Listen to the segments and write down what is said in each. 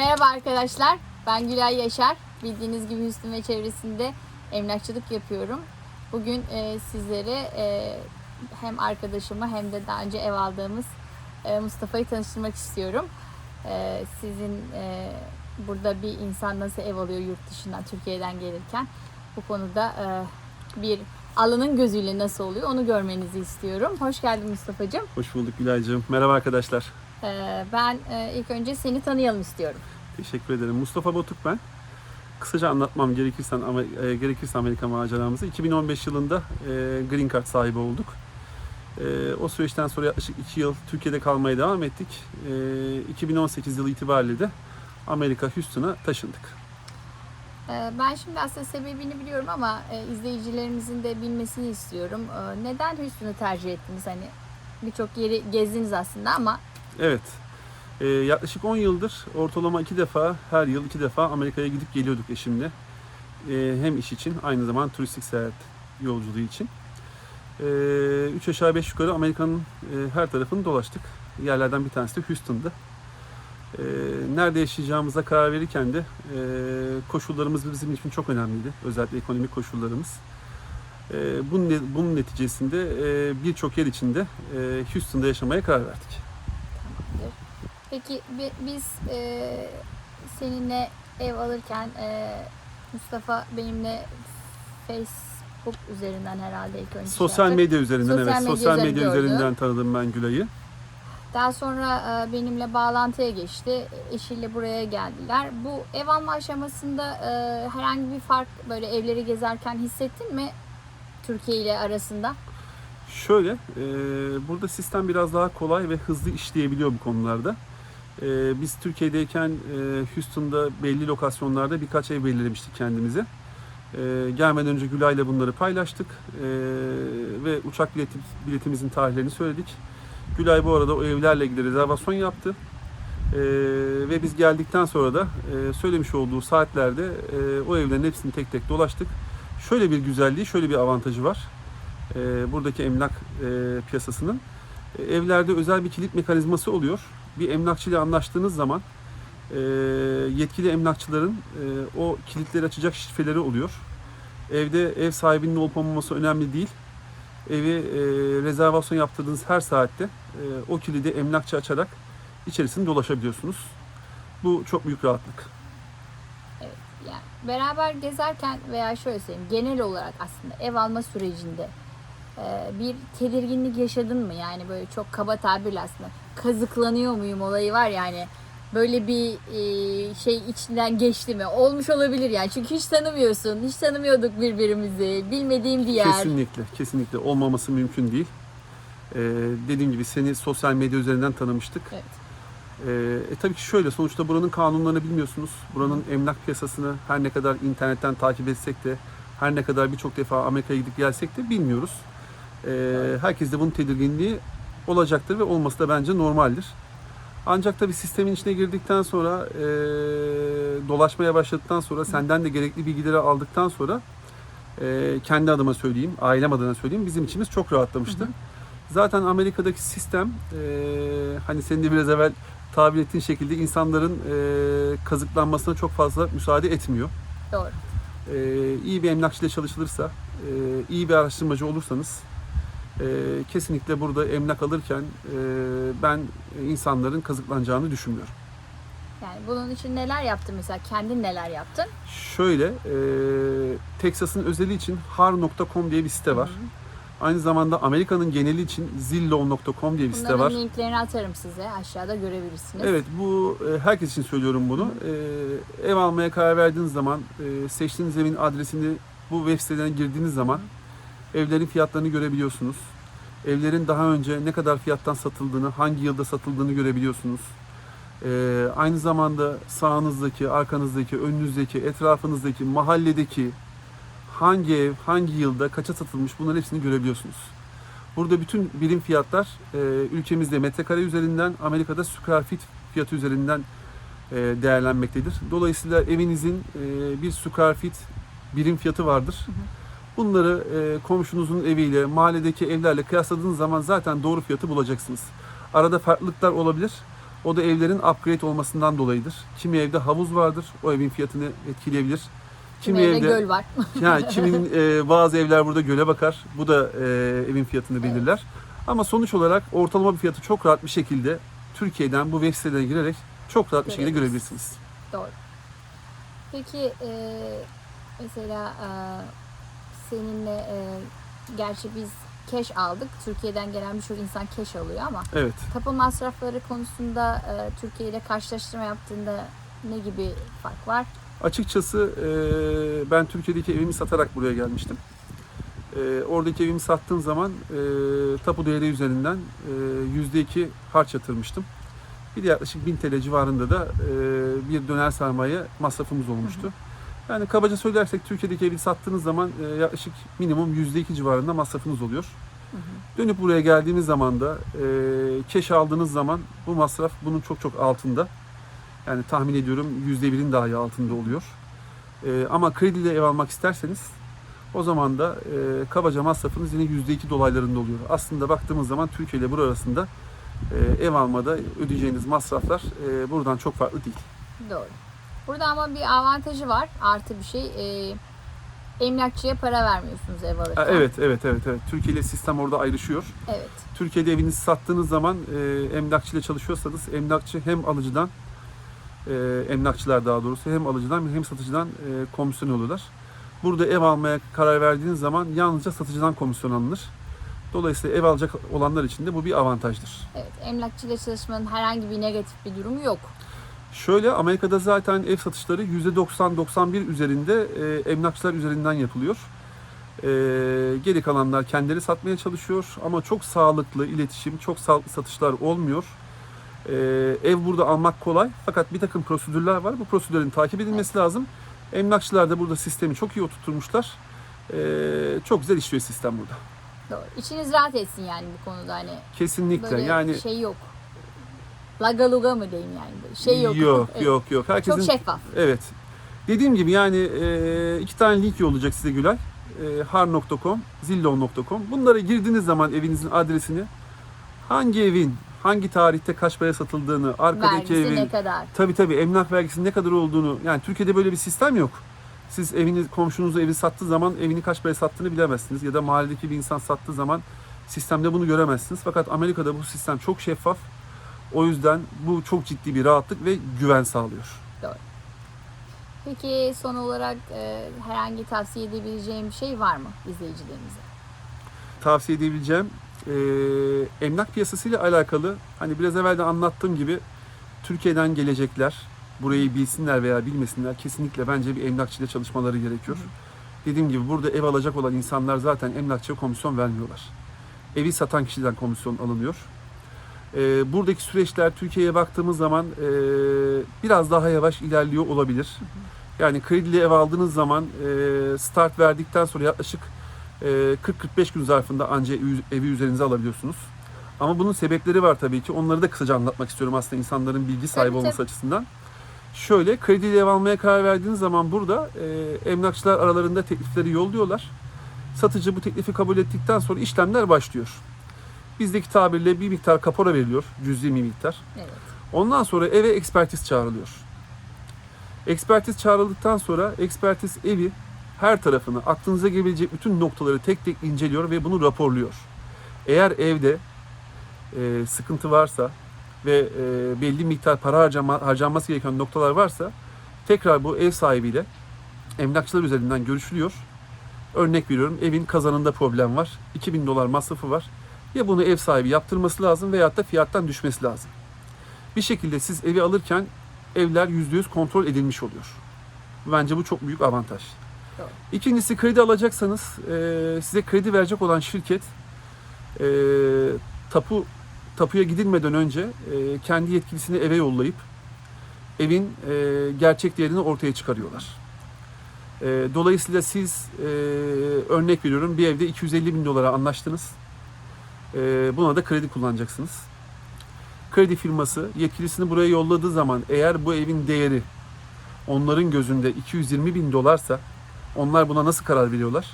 Merhaba arkadaşlar. Ben Gülay Yaşar. Bildiğiniz gibi Hüsnü ve çevresinde emlakçılık yapıyorum. Bugün e, sizlere e, hem arkadaşımı hem de daha önce ev aldığımız e, Mustafa'yı tanıştırmak istiyorum. E, sizin e, burada bir insan nasıl ev alıyor yurt dışından, Türkiye'den gelirken bu konuda e, bir alanın gözüyle nasıl oluyor onu görmenizi istiyorum. Hoş geldin Mustafa'cığım. Hoş bulduk Gülaycığım. Merhaba arkadaşlar. E, ben e, ilk önce seni tanıyalım istiyorum. Teşekkür ederim. Mustafa Botuk ben. Kısaca anlatmam gerekirse, e, gerekirse Amerika maceramızı. 2015 yılında e, Green Card sahibi olduk. O süreçten sonra yaklaşık 2 yıl Türkiye'de kalmaya devam ettik. E, 2018 yılı itibariyle de Amerika Houston'a taşındık. Ee, Ben şimdi aslında sebebini biliyorum ama izleyicilerimizin de bilmesini istiyorum. Ee, Neden Houston'u tercih ettiniz? Hani birçok yeri gezdiniz aslında ama Evet. E, yaklaşık 10 yıldır ortalama 2 defa, her yıl 2 defa Amerika'ya gidip geliyorduk eşimle. E, hem iş için, aynı zamanda turistik seyahat yolculuğu için. 3 aşağı 5 yukarı Amerika'nın e, her tarafını dolaştık. Yerlerden bir tanesi de Houston'dı. E, nerede yaşayacağımıza karar verirken de e, koşullarımız bizim için çok önemliydi. Özellikle ekonomik koşullarımız. E, bunun, bunun neticesinde e, birçok yer içinde e, Houston'da yaşamaya karar verdik. Peki bi- biz e, seninle ev alırken e, Mustafa benimle Facebook üzerinden herhalde ilk önce şey Sosyal medya üzerinden Sosyal evet medya sosyal medya gördü. üzerinden tanıdım ben Gülay'ı. Daha sonra e, benimle bağlantıya geçti. Eşiyle buraya geldiler. Bu ev alma aşamasında e, herhangi bir fark böyle evleri gezerken hissettin mi Türkiye ile arasında? Şöyle, e, burada sistem biraz daha kolay ve hızlı işleyebiliyor bu konularda. E, biz Türkiye'deyken e, Houston'da belli lokasyonlarda birkaç ev belirlemiştik kendimize. E, gelmeden önce Gülay'la bunları paylaştık E, ve uçak bileti, biletimizin tarihlerini söyledik. Gülay bu arada o evlerle ilgili rezervasyon yaptı. E, ve biz geldikten sonra da e, söylemiş olduğu saatlerde e, o evlerin hepsini tek tek dolaştık. Şöyle bir güzelliği, şöyle bir avantajı var e, buradaki emlak e, piyasasının. E, evlerde özel bir kilit mekanizması oluyor. Bir emlakçıyla anlaştığınız zaman e, yetkili emlakçıların e, o kilitleri açacak şifreleri oluyor. Evde ev sahibinin olup olmaması önemli değil. Evi e, rezervasyon yaptırdığınız her saatte e, o kilidi emlakçı açarak içerisinde dolaşabiliyorsunuz. Bu çok büyük rahatlık. Evet, yani beraber gezerken veya şöyle söyleyeyim genel olarak aslında ev alma sürecinde bir tedirginlik yaşadın mı? Yani böyle çok kaba tabirle aslında kazıklanıyor muyum olayı var yani böyle bir e, şey içinden geçti mi? Olmuş olabilir yani çünkü hiç tanımıyorsun, hiç tanımıyorduk birbirimizi, bilmediğim bir yer. Kesinlikle, kesinlikle olmaması mümkün değil. Ee, dediğim gibi seni sosyal medya üzerinden tanımıştık. Evet. Ee, e, tabii ki şöyle, sonuçta buranın kanunlarını bilmiyorsunuz. Buranın emlak piyasasını her ne kadar internetten takip etsek de, her ne kadar birçok defa Amerika'ya gidip gelsek de bilmiyoruz. Ee, herkes de bunun tedirginliği olacaktır ve olması da bence normaldir. Ancak tabii sistemin içine girdikten sonra, e, dolaşmaya başladıktan sonra, senden de gerekli bilgileri aldıktan sonra e, kendi adıma söyleyeyim, ailem adına söyleyeyim, bizim içimiz çok rahatlamıştı. Zaten Amerika'daki sistem, e, hani senin de biraz evvel tabir ettiğin şekilde insanların e, kazıklanmasına çok fazla müsaade etmiyor. Doğru. E, iyi bir emlakçıyla çalışılırsa, e, iyi bir araştırmacı olursanız e, kesinlikle burada emlak alırken e, ben insanların kazıklanacağını düşünmüyorum. Yani bunun için neler yaptın mesela? Kendin neler yaptın? Şöyle, e, Texas'ın özeli için har.com diye bir site var. Aynı zamanda Amerika'nın geneli için zillow.com diye bir site Bunların var. linklerini atarım size. Aşağıda görebilirsiniz. Evet bu e, herkes için söylüyorum bunu. E, ev almaya karar verdiğiniz zaman e, seçtiğiniz evin adresini bu web sitelerine girdiğiniz zaman evlerin fiyatlarını görebiliyorsunuz. Evlerin daha önce ne kadar fiyattan satıldığını, hangi yılda satıldığını görebiliyorsunuz. E, aynı zamanda sağınızdaki, arkanızdaki, önünüzdeki, etrafınızdaki, mahalledeki hangi ev, hangi yılda kaça satılmış bunların hepsini görebiliyorsunuz. Burada bütün birim fiyatlar e, ülkemizde metrekare üzerinden, Amerika'da square feet fiyatı üzerinden e, değerlenmektedir. Dolayısıyla evinizin e, bir square feet birim fiyatı vardır. Bunları e, komşunuzun eviyle, mahalledeki evlerle kıyasladığınız zaman zaten doğru fiyatı bulacaksınız. Arada farklılıklar olabilir O da evlerin upgrade olmasından dolayıdır. Kimi evde havuz vardır, o evin fiyatını etkileyebilir. Kimi Kimi evde göl var. yani kimin e, bazı evler burada göle bakar. Bu da e, evin fiyatını belirler. Ama sonuç olarak ortalama bir fiyatı çok rahat bir şekilde Türkiye'den bu web sitelerine girerek çok rahat bir şekilde görebilirsiniz. Doğru. Peki e, mesela e, seninle e, gerçi biz cash aldık. Türkiye'den gelen birçok insan cash alıyor ama Evet. tapu masrafları konusunda e, Türkiye ile karşılaştırma yaptığında ne gibi fark var? Açıkçası e, ben Türkiye'deki evimi satarak buraya gelmiştim. E, oradaki evimi sattığım zaman e, tapu değeri üzerinden e, %2 harç yatırmıştım. Bir de yaklaşık 1000 TL civarında da e, bir döner sermaye masrafımız olmuştu. Yani kabaca söylersek Türkiye'deki evi sattığınız zaman e, yaklaşık minimum %2 civarında masrafınız oluyor. Dönüp buraya geldiğimiz zaman da e, keş aldığınız zaman bu masraf bunun çok çok altında. Yani tahmin ediyorum %1'in dahi altında oluyor. E, ama krediyle ev almak isterseniz o zaman da e, kabaca masrafınız yine %2 dolaylarında oluyor. Aslında baktığımız zaman Türkiye ile bura arasında e, ev almada ödeyeceğiniz masraflar e, buradan çok farklı değil. Doğru. Burada ama bir avantajı var. Artı bir şey. E, emlakçıya para vermiyorsunuz ev alırken. Evet, evet, evet, evet. Türkiye ile sistem orada ayrışıyor. Evet. Türkiye'de evinizi sattığınız zaman e, emlakçı ile çalışıyorsanız emlakçı hem alıcıdan e, emlakçılar daha doğrusu hem alıcıdan hem satıcıdan e, komisyon alıyorlar. Burada ev almaya karar verdiğiniz zaman yalnızca satıcıdan komisyon alınır. Dolayısıyla ev alacak olanlar için de bu bir avantajdır. Evet. Emlakçıyla çalışmanın herhangi bir negatif bir durumu yok. Şöyle Amerika'da zaten ev satışları %90-91 üzerinde e, emlakçılar üzerinden yapılıyor. E, geri kalanlar kendileri satmaya çalışıyor ama çok sağlıklı iletişim, çok sağlıklı satışlar olmuyor. E, ev burada almak kolay fakat bir takım prosedürler var. Bu prosedürlerin takip edilmesi lazım. Emlakçılar da burada sistemi çok iyi oturtmuşlar. E, çok güzel işliyor sistem burada. Doğru. İçiniz rahat etsin yani bu konuda hani Kesinlikle böyle yani şey yok. Lagaluga mı diyeyim yani şey yok. yok Evet. yok yok. Herkesin Çok şeffaf. Evet. Dediğim gibi yani e, iki tane link yollayacak size Gülay. E, har.com, zillow.com. Bunlara girdiğiniz zaman evinizin adresini, hangi evin, hangi tarihte kaç paraya satıldığını, arkadaki Vergisi evin, ne kadar? tabii tabii emlak vergisinin ne kadar olduğunu, yani Türkiye'de böyle bir sistem yok. Siz eviniz, komşunuzu evi sattığı zaman evini kaç paraya sattığını bilemezsiniz. Ya da mahalledeki bir insan sattığı zaman sistemde bunu göremezsiniz. Fakat Amerika'da bu sistem çok şeffaf. O yüzden bu çok ciddi bir rahatlık ve güven sağlıyor. Peki son olarak e, herhangi tavsiye edebileceğim bir şey var mı izleyicilerimize? tavsiye edebileceğim e, emlak piyasasıyla alakalı hani biraz evvel de anlattığım gibi Türkiye'den gelecekler burayı bilsinler veya bilmesinler kesinlikle bence bir emlakçıyla çalışmaları gerekiyor. Dediğim gibi burada ev alacak olan insanlar zaten emlakçıya komisyon vermiyorlar. Evi satan kişiden komisyon alınıyor. E, buradaki süreçler Türkiye'ye baktığımız zaman e, biraz daha yavaş ilerliyor olabilir. Yani kredili ev aldığınız zaman e, start verdikten sonra yaklaşık e, 40-45 gün zarfında anca evi- üzerinize alabiliyorsunuz. Ama bunun sebepleri var tabii ki. Onları da kısaca anlatmak istiyorum aslında insanların bilgi sahibi Tabii, olması tabii. açısından. Şöyle krediyle ev almaya karar verdiğiniz zaman burada e, emlakçılar aralarında teklifleri yolluyorlar. Satıcı bu teklifi kabul ettikten sonra işlemler başlıyor. Bizdeki tabirle bir miktar kapora veriliyor, cüzi bir miktar. Evet. Ondan sonra eve ekspertiz çağrılıyor. Ekspertiz çağrıldıktan sonra ekspertiz evi her tarafını aklınıza gelebilecek bütün noktaları tek tek inceliyor ve bunu raporluyor. Eğer evde e, sıkıntı varsa ve e, belli miktar para harcama, harcanması gereken noktalar varsa tekrar bu ev sahibiyle emlakçılar üzerinden görüşülüyor. Örnek veriyorum evin kazanında problem var. 2000 dolar masrafı var. Ya bunu ev sahibi yaptırması lazım veyahut da fiyattan düşmesi lazım. Bir şekilde siz evi alırken evler %100 kontrol edilmiş oluyor. Bence bu çok büyük avantaj. İkincisi kredi alacaksanız e, size kredi verecek olan şirket e, tapu tapuya gidilmeden önce e, kendi yetkilisini eve yollayıp evin e, gerçek değerini ortaya çıkarıyorlar. E, dolayısıyla siz e, örnek veriyorum bir evde 250 bin dolara anlaştınız. E, buna da kredi kullanacaksınız kredi firması yetkilisini buraya yolladığı zaman eğer bu evin değeri onların gözünde 220 bin dolarsa onlar buna nasıl karar veriyorlar?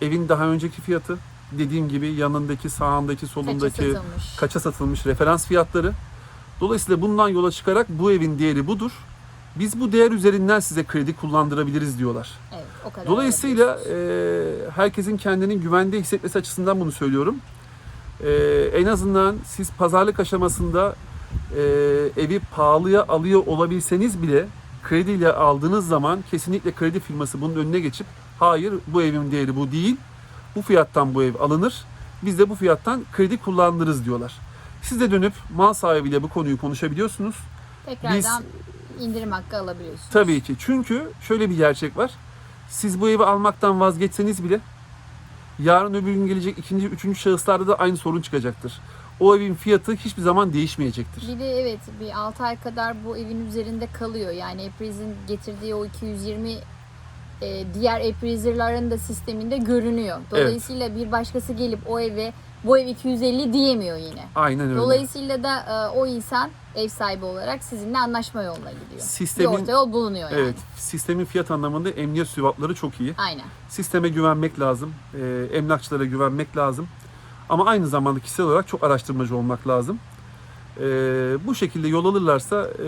Evin daha önceki fiyatı dediğim gibi yanındaki, sağındaki, Kaça solundaki satılmış? kaça satılmış referans fiyatları Dolayısıyla bundan yola çıkarak bu evin değeri budur. Biz bu değer üzerinden size kredi kullandırabiliriz diyorlar. Evet, o kadar. Dolayısıyla e, herkesin kendini güvende hissetmesi açısından bunu söylüyorum. E, en azından siz pazarlık aşamasında e, evi pahalıya alıyor olabilseniz bile krediyle aldığınız zaman kesinlikle kredi firması bunun önüne geçip hayır bu evin değeri bu değil. Bu fiyattan bu ev alınır. Biz de bu fiyattan kredi kullandırırız diyorlar. Siz de dönüp mal sahibiyle bu konuyu konuşabiliyorsunuz. tekrardan indirim hakkı alabiliyorsunuz. Tabii ki. Çünkü şöyle bir gerçek var. Siz bu evi almaktan vazgeçseniz bile yarın öbür gün gelecek ikinci, üçüncü şahıslarda da aynı sorun çıkacaktır. O evin fiyatı hiçbir zaman değişmeyecektir. Bir de evet bir 6 ay kadar bu evin üzerinde kalıyor. Yani Appraise'in getirdiği o 220 e, diğer appraiser'ların da sisteminde görünüyor. Dolayısıyla bir başkası gelip o eve bu ev 250 diyemiyor yine. Aynen öyle. Dolayısıyla da e, o insan ev sahibi olarak sizinle anlaşma yoluna gidiyor. Sistemin- bir orta yol bulunuyor yani. Evet, sistemin fiyat anlamında emniyet süvatları çok iyi. Aynen. Sisteme güvenmek lazım, e, emlakçılara güvenmek lazım. Ama aynı zamanda kişisel olarak çok araştırmacı olmak lazım. E, bu şekilde yol alırlarsa e,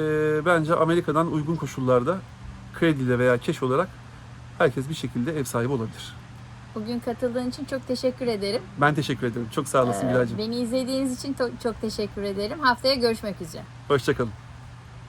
bence Amerika'dan uygun koşullarda krediyle veya keş olarak herkes bir şekilde ev sahibi olabilir. Bugün katıldığın için çok teşekkür ederim. Ben teşekkür ederim. Çok sağ olasın Ee, Gülaycığım. Beni izlediğiniz için çok teşekkür ederim. Haftaya görüşmek üzere. Hoşçakalın.